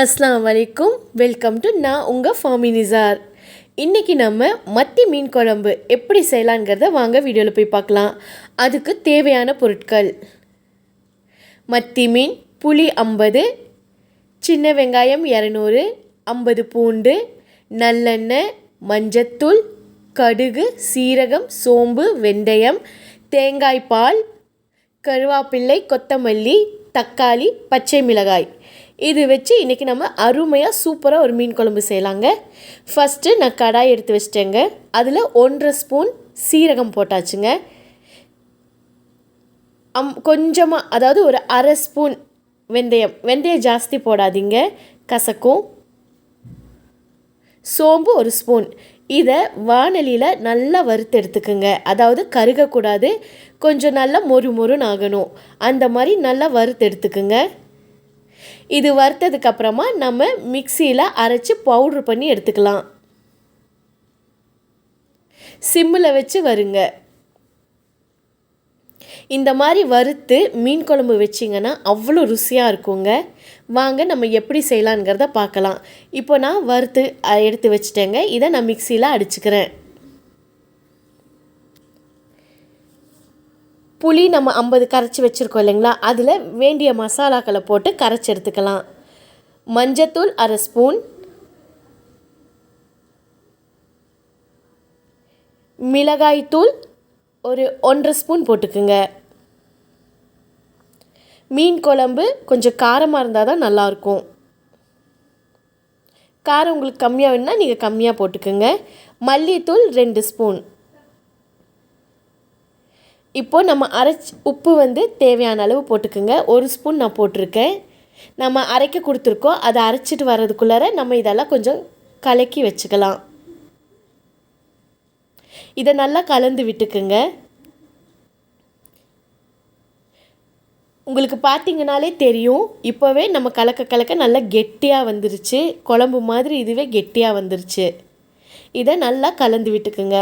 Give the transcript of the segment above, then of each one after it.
அஸ்லாம் வலைக்கும் welcome to நான் உங்கள் ஃபாமி நிசார். இன்றைக்கி நம்ம மத்தி மீன் குழம்பு எப்படி செய்யலாங்கிறத வாங்க வீடியோவில் போய் பார்க்கலாம். அதுக்கு தேவையான பொருட்கள். மத்தி மீன் புளி ஐம்பது சின்ன வெங்காயம் இரநூறு ஐம்பது பூண்டு நல்லெண்ணெய் மஞ்சத்தூள் கடுகு சீரகம் சோம்பு வெந்தயம் தேங்காய் பால் கருவேப்பிள்ளை கொத்தமல்லி தக்காளி பச்சை மிளகாய். இது வச்சு இன்றைக்கி நம்ம அருமையாக சூப்பராக ஒரு மீன் குழம்பு செய்யலாங்க. ஃபஸ்ட்டு நான் கடாய் எடுத்து வச்சிட்டேங்க. அதில் ஒன்றரை ஸ்பூன் சீரகம் போட்டாச்சுங்க. அம் கொஞ்சமாக அதாவது ஒரு அரை ஸ்பூன் வெந்தயம். வெந்தயம் ஜாஸ்தி போடாதீங்க. கசக்கும். சோம்பு ஒரு ஸ்பூன். இதை வானலியில் நல்லா வறுத்து எடுத்துக்கோங்க. அதாவது கருகக்கூடாது. கொஞ்சம் நல்லா மொறு மொறுன்னு ஆகணும். அந்த மாதிரி நல்லா வறுத்து எடுத்துக்கோங்க. இது வறுத்ததுக்கு அப்புறமா நம்ம மிக்சியில் அரைச்சி பவுட்ரு பண்ணி எடுத்துக்கலாம். சிம்மில் வச்சு வருங்க. இந்த மாதிரி வறுத்து மீன் குழம்பு வச்சிங்கன்னா அவ்வளோ ருசியாக இருக்குங்க. வாங்க நம்ம எப்படி செய்யலாங்கிறத பார்க்கலாம். இப்போ நான் வறுத்து எடுத்து வச்சுட்டேங்க. இதை நான் மிக்சியில் அடிச்சுக்கிறேன். புளி நம்ம ஐம்பது கரைச்சி வச்சுருக்கோம் இல்லைங்களா? அதில் வேண்டிய மசாலாக்களை போட்டு கரைச்சி எடுத்துக்கலாம். மஞ்சத்தூள் அரை ஸ்பூன். மிளகாய்த்தூள் ஒரு ஒன்றரை ஸ்பூன் போட்டுக்குங்க. மீன் குழம்பு கொஞ்சம் காரமாக இருந்தால் தான் நல்லாயிருக்கும் காரம் உங்களுக்கு கம்மியாக வேணுன்னா நீங்கள் கம்மியாக போட்டுக்குங்க. மல்லித்தூள் ரெண்டு ஸ்பூன். இப்போது நம்ம அரைச்சி உப்பு வந்து தேவையான அளவு போட்டுக்கோங்க. ஒரு ஸ்பூன் நான் போட்டிருக்கேன். நம்ம அரைக்க கொடுத்துருக்கோம். அதை அரைச்சிட்டு வர்றதுக்குள்ளார நம்ம இதெல்லாம் கொஞ்சம் கலக்கி வச்சுக்கலாம். இதை நல்லா கலந்து விட்டுக்குங்க. உங்களுக்கு பார்த்தீங்கனாலே தெரியும். இப்போவே நம்ம கலக்க கலக்க நல்லா கெட்டியாக வந்துருச்சு. குழம்பு மாதிரி இதுவே கெட்டியாக வந்துருச்சு. இதை நல்லா கலந்து விட்டுக்குங்க.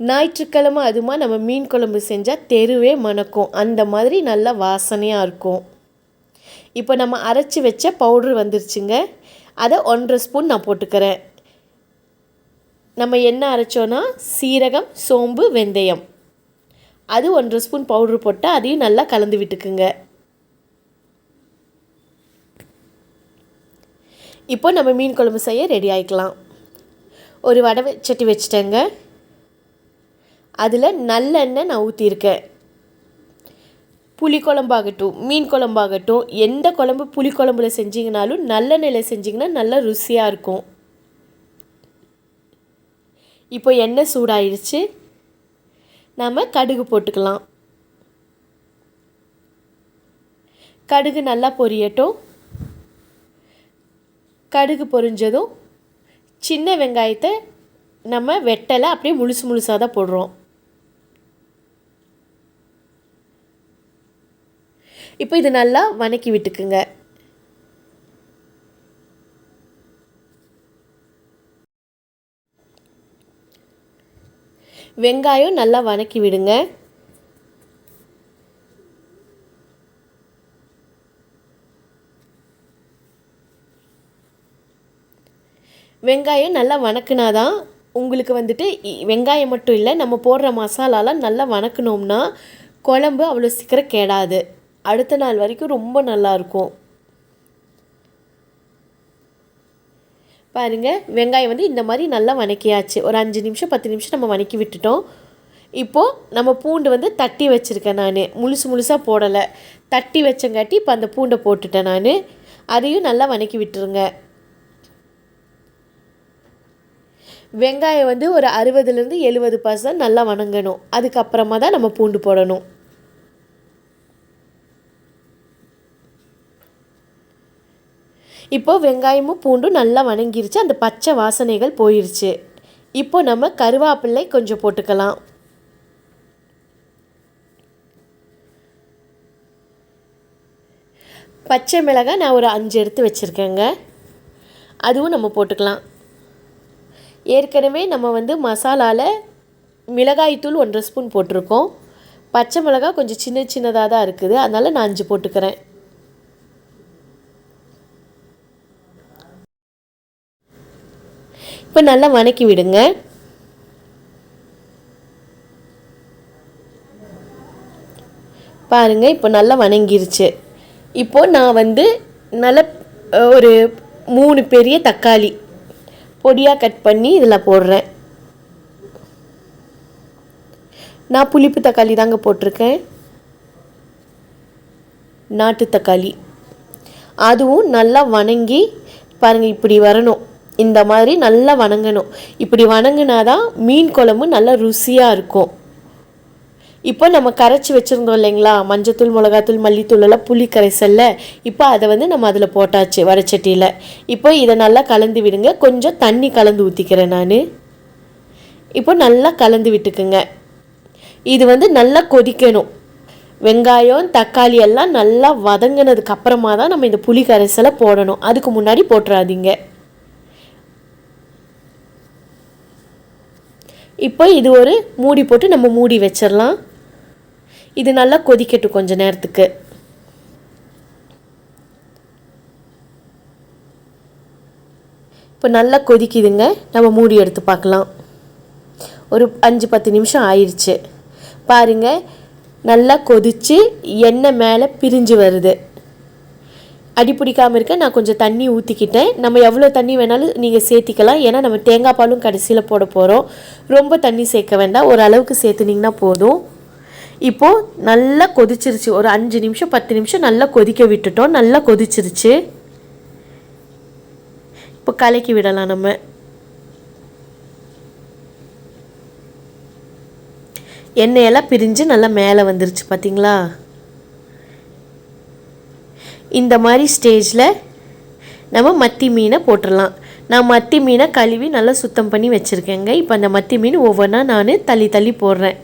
ஞாயிற்றுக்கிழமை அதுமா நம்ம மீன் குழம்பு செஞ்சால் தெருவே மணக்கும். அந்த மாதிரி நல்லா வாசனையாக இருக்கும். இப்போ நம்ம அரைச்சி வச்ச பவுட்ரு வந்துருச்சுங்க. அதை ஒன்றரை ஸ்பூன் நான் போட்டுக்கிறேன். நம்ம என்ன அரைச்சோன்னா சீரகம் சோம்பு வெந்தயம். அது ஒன்றரை ஸ்பூன் பவுட்ரு போட்டால் அதையும் நல்லா கலந்து விட்டுக்குங்க. இப்போ நம்ம மீன் குழம்பு செய்ய ரெடி ஆகிக்கலாம் ஒரு வடை சட்டி வச்சுட்டேங்க. அதில் நல்லெண்ணெய் நான் ஊற்றிருக்கேன் புளி குழம்பாகட்டும் மீன் குழம்பாகட்டும் எந்த குழம்பு புளி குழம்புல செஞ்சிங்கனாலும் நல்லெண்ணெயில் செஞ்சிங்கன்னா நல்லா ருசியாக இருக்கும். இப்போ எண்ணெய் சூடாயிருச்சு. நாம் கடுகு போட்டுக்கலாம். கடுகு நல்லா பொரியட்டும். கடுகு பொரிஞ்சதும் சின்ன வெங்காயத்தை நம்ம வெட்டலை அப்படியே முழுசு முழுசாக தான் போடுறோம். இப்போ இது நல்லா வதக்கி விட்டுக்குங்க. வெங்காயம் நல்லா வதக்கி விடுங்க. வெங்காயம் நல்லா வணக்குனாதான் உங்களுக்கு வந்துட்டு இ- வெங்காயம் மட்டும் இல்லை நம்ம போடுற மசாலாலாம் நல்லா வணக்கினோம்னா குழம்பு அவ்வளோ சீக்கிரம் கேடாது. அடுத்த நாள் வரைக்கும் ரொம்ப நல்லாயிருக்கும் பாருங்கள் வெங்காயம் வந்து இந்த மாதிரி நல்லா வணக்கியாச்சு. ஒரு அஞ்சு நிமிஷம் பத்து நிமிஷம் நம்ம வணக்கி விட்டுட்டோம். இப்போது நம்ம பூண்டு வந்து தட்டி வச்சுருக்கேன் நான். முழுசு முழுசாக போடலை. தட்டி வச்சங்காட்டி இப்போ அந்த பூண்டை போட்டுட்டேன் நான். அதையும் நல்லா வணக்கி விட்டுருங்க. வெங்காயம் வந்து ஒரு அறுபதுலேருந்து எழுபது பர்சன்ட் நல்லா வணங்கணும். அதுக்கப்புறமா தான் நம்ம பூண்டு போடணும். இப்போ வெங்காயமும் பூண்டும் நல்லா வணங்கிருச்சு அந்த பச்சை வாசனைகள் போயிருச்சு. இப்போ நம்ம கருவேப்பிள்ளை கொஞ்சம் போட்டுக்கலாம். பச்சை மிளகாய் நான் ஒரு அஞ்சு எடுத்து வச்சுருக்கேங்க. அதுவும் நம்ம போட்டுக்கலாம். ஏற்கனவே நம்ம வந்து மசாலாவில் மிளகாய்த்தூள் ஒன்றரை ஸ்பூன் போட்டிருக்கோம். பச்சை மிளகாய் கொஞ்சம் சின்ன சின்னதாக தான் இருக்குது. அதனால் நான் அஞ்சு போட்டுக்கிறேன். இப்போ நல்லா வணக்கி விடுங்க. பாருங்கள் இப்போ நல்லா வணங்கிருச்சு. இப்போது நான் வந்து நல்ல ஒரு மூணு பெரிய தக்காளி பொடியாக கட் பண்ணி இதில் போடுறேன். நான் புளிப்பு தக்காளி தாங்க போட்டிருக்கேன். நாட்டு தக்காளி. அதுவும் நல்லா வணங்கி பாருங்கள் இப்படி வரணும். இந்த மாதிரி நல்லா வணங்கணும். இப்படி வணங்கினாதான் மீன் குழம்பு நல்லா ருசியாக இருக்கும். இப்போ நம்ம கரைச்சி வச்சுருந்தோம் இல்லைங்களா? மஞ்சத்தூள் மிளகாத்தூள் மல்லித்தூள் எல்லாம் புளி கரைசல்ல. இப்போ அதை வந்து நம்ம அதில் போட்டாச்சு வடச்சட்டியில். இப்போ இதை நல்லா கலந்து விடுங்க. கொஞ்சம் தண்ணி கலந்து ஊற்றிக்கிறேன் நான். இப்போ நல்லா கலந்து விட்டுக்குங்க. இது வந்து நல்லா கொதிக்கணும். வெங்காயம் தக்காளி எல்லாம் நல்லா வதங்கினதுக்கு அப்புறமா தான் நம்ம இந்த புளி கரைசலை போடணும். அதுக்கு முன்னாடி போட்டுறாதீங்க. இப்போ இது ஒரு மூடி போட்டு நம்ம மூடி வச்சிடலாம் இது நல்லா கொதிக்கட்டும் கொஞ்ச நேரத்துக்கு. இப்போ நல்லா கொதிக்குதுங்க. நம்ம மூடி எடுத்து பார்க்கலாம். ஒரு அஞ்சு பத்து நிமிஷம் ஆயிடுச்சு பாருங்க நல்லா கொதிச்சு எண்ணெய் மேலே பிரிஞ்சு வருது. அடி பிடிக்காமல் இருக்க நான் கொஞ்சம் தண்ணி ஊற்றிக்கிட்டேன் நம்ம எவ்வளோ தண்ணி வேணாலும் நீங்கள் சேர்த்திக்கலாம். ஏன்னா நம்ம தேங்காய் பாலும் கடைசியில் போட போகிறோம் ரொம்ப தண்ணி சேர்க்க வேண்டாம். ஒரு அளவுக்கு சேர்த்துனிங்கன்னா போதும். இப்போது நல்லா கொதிச்சிருச்சு. ஒரு அஞ்சு நிமிஷம் பத்து நிமிஷம் நல்லா கொதிக்க விட்டுட்டோம். நல்லா கொதிச்சிருச்சு. இப்போ கலக்கி விடலாம் நம்ம. எண்ணெயெல்லாம் பிரிஞ்சு நல்லா மேலே வந்துருச்சு. பார்த்தீங்களா? இந்த மாதிரி ஸ்டேஜில் நம்ம மத்தி மீனை போட்டுடலாம் நான் மத்தி மீனை கழுவி நல்லா சுத்தம் பண்ணி வச்சுருக்கேங்க. இப்போ அந்த மத்தி மீன் ஒவ்வொன்றா நான் தள்ளி தள்ளி போடுறேன்.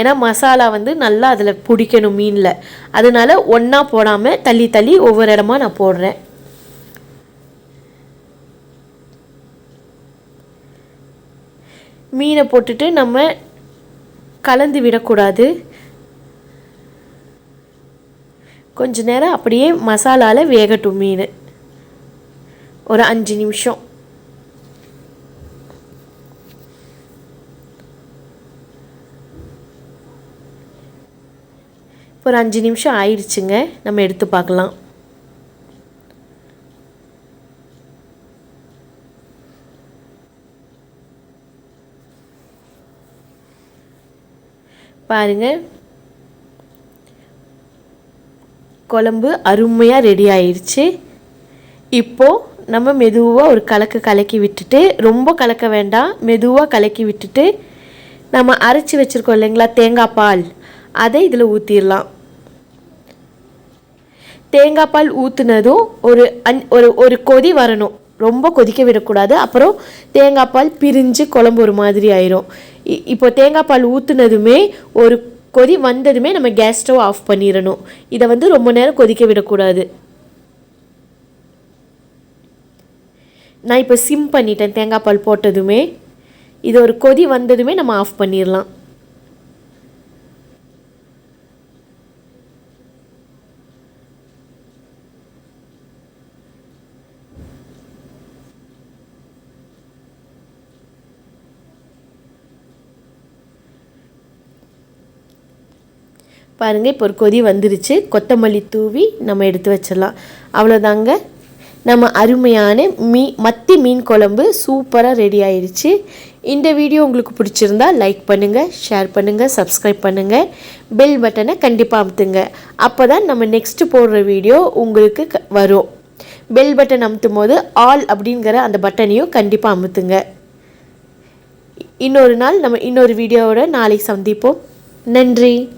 ஏன்னா மசாலா வந்து நல்லா அதில் பிடிக்கணும் மீனில். அதனால ஒன்றா போடாமல் தள்ளி தள்ளி ஒவ்வொரு இடமா நான் போடுறேன். மீனை போட்டுட்டு நம்ம கலந்து விடக்கூடாது. கொஞ்ச நேரம் அப்படியே மசாலாவில் வேகட்டும் மீன். ஒரு அஞ்சு நிமிஷம். இப்போ ஒரு அஞ்சு நிமிஷம் ஆயிடுச்சுங்க. நம்ம எடுத்து பார்க்கலாம். பாருங்கள் குழம்பு அருமையாக ரெடி ஆயிடுச்சு இப்போது நம்ம மெதுவாக ஒரு கலக்கு கலக்கி விட்டுட்டு ரொம்ப கலக்க வேண்டாம் மெதுவாக கலக்கி விட்டுட்டு நம்ம அரைச்சி வச்சுருக்கோம் இல்லைங்களா தேங்காய் பால் அதை இதில் ஊற்றிடலாம் தேங்காய் பால் ஊற்றுனதும் ஒரு அன் ஒரு ஒரு கொதி வரணும். ரொம்ப கொதிக்க விடக்கூடாது. அப்புறம் தேங்காய் பால் பிரிஞ்சு குழம்பு ஒரு மாதிரி ஆயிரும். இ- இப்போ தேங்காய் பால் ஊற்றுனதுமே ஒரு கொதி வந்ததுமே நம்ம கேஸ் ஸ்டவ் ஆஃப் பண்ணிடணும் இதை வந்து ரொம்ப நேரம் கொதிக்க விடக்கூடாது. நான் இப்போ சிம் பண்ணிட்டேன். தேங்காய் பால் போட்டதுமே. இது ஒரு கொதி வந்ததுமே நம்ம ஆஃப் பண்ணிடலாம் பாருங்கள் இப்போ ஒரு கொதி வந்துருச்சு. கொத்தமல்லி தூவி நம்ம எடுத்து வச்சிடலாம். அவ்வளோதாங்க நம்ம அருமையான மீ மத்தி மீன் குழம்பு சூப்பராக ரெடி ஆயிடுச்சு இந்த வீடியோ உங்களுக்கு பிடிச்சிருந்தா லைக் பண்ணுங்கள் ஷேர் பண்ணுங்கள் சப்ஸ்கிரைப் பண்ணுங்கள் பெல் பட்டனை கண்டிப்பாக அமுத்துங்க. அப்போ தான் நம்ம நெக்ஸ்ட்டு போடுற வீடியோ உங்களுக்கு க- வரும். பெல் பட்டன் அமுத்தும் போது ஆல் அப்படிங்கிற அந்த பட்டனையும் கண்டிப்பாக அமுத்துங்க. இன்னொரு நாள் நம்ம இன்னொரு வீடியோவோட நாளைக்கு சந்திப்போம். நன்றி.